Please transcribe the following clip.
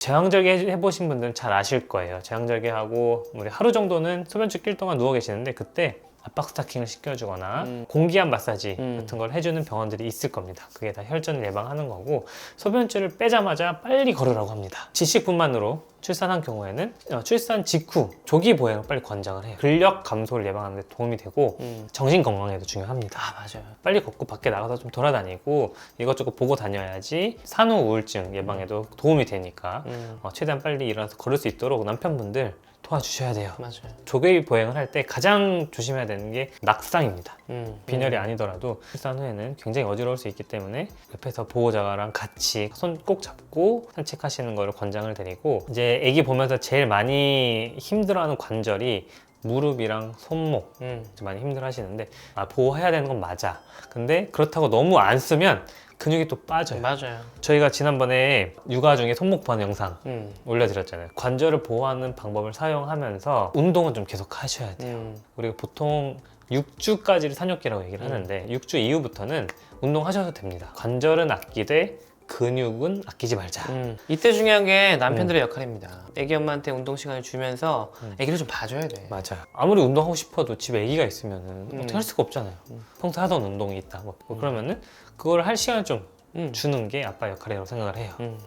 제왕절개 해- 해보신 분들은 잘 아실 거예요. 제왕절개 하고 우리 하루 정도는 소변줄 낄 동안 누워 계시는데 그때 압박 스타킹을 시켜주거나 음. 공기압 마사지 음. 같은 걸 해주는 병원들이 있을 겁니다. 그게 다 혈전을 예방하는 거고 소변줄을 빼자마자 빨리 걸으라고 합니다. 지식분만으로 출산한 경우에는 어, 출산 직후 조기 보행을 빨리 권장을 해요. 근력 감소를 예방하는 데 도움이 되고 음. 정신 건강에도 중요합니다. 아 맞아요. 빨리 걷고 밖에 나가서 좀 돌아다니고 이것저것 보고 다녀야지 산후 우울증 예방에도 도움이 되니까 음. 어, 최대한 빨리 일어나서 걸을 수 있도록 남편분들 도와주셔야 돼요. 맞아요. 조기 보행을 할 때 가장 조심해야 되는 게 낙상입니다. 음. 빈혈이 음. 아니더라도 출산 후에는 굉장히 어지러울 수 있기 때문에 옆에서 보호자랑 같이 손 꼭 잡고 산책하시는 것을 권장을 드리고 이제 아기 보면서 제일 많이 힘들어하는 관절이 무릎이랑 손목 음. 좀 많이 힘들어 하시는데 아, 보호해야 되는 건 맞아. 근데 그렇다고 너무 안 쓰면 근육이 또 빠져요. 맞아요. 저희가 지난번에 육아 중에 손목 보는 영상 음. 올려드렸잖아요. 관절을 보호하는 방법을 사용하면서 운동은 좀 계속 하셔야 돼요. 음. 우리가 보통 6주까지를 산욕기라고 얘기를 음. 하는데 6주 이후부터는 운동하셔도 됩니다. 관절은 아끼되 근육은 아끼지 말자. 음. 이때 중요한 게 남편들의 역할입니다. 애기 엄마한테 운동 시간을 주면서 음. 애기를 좀 봐줘야 돼. 맞아요. 아무리 운동하고 싶어도 집에 아기가 있으면 음. 어떻게 할 수가 없잖아요. 음. 평소 하던 운동이 있다. 뭐 그러면은 그걸 할 시간을 좀 음. 주는 게 아빠 역할이라고 생각을 해요. 음.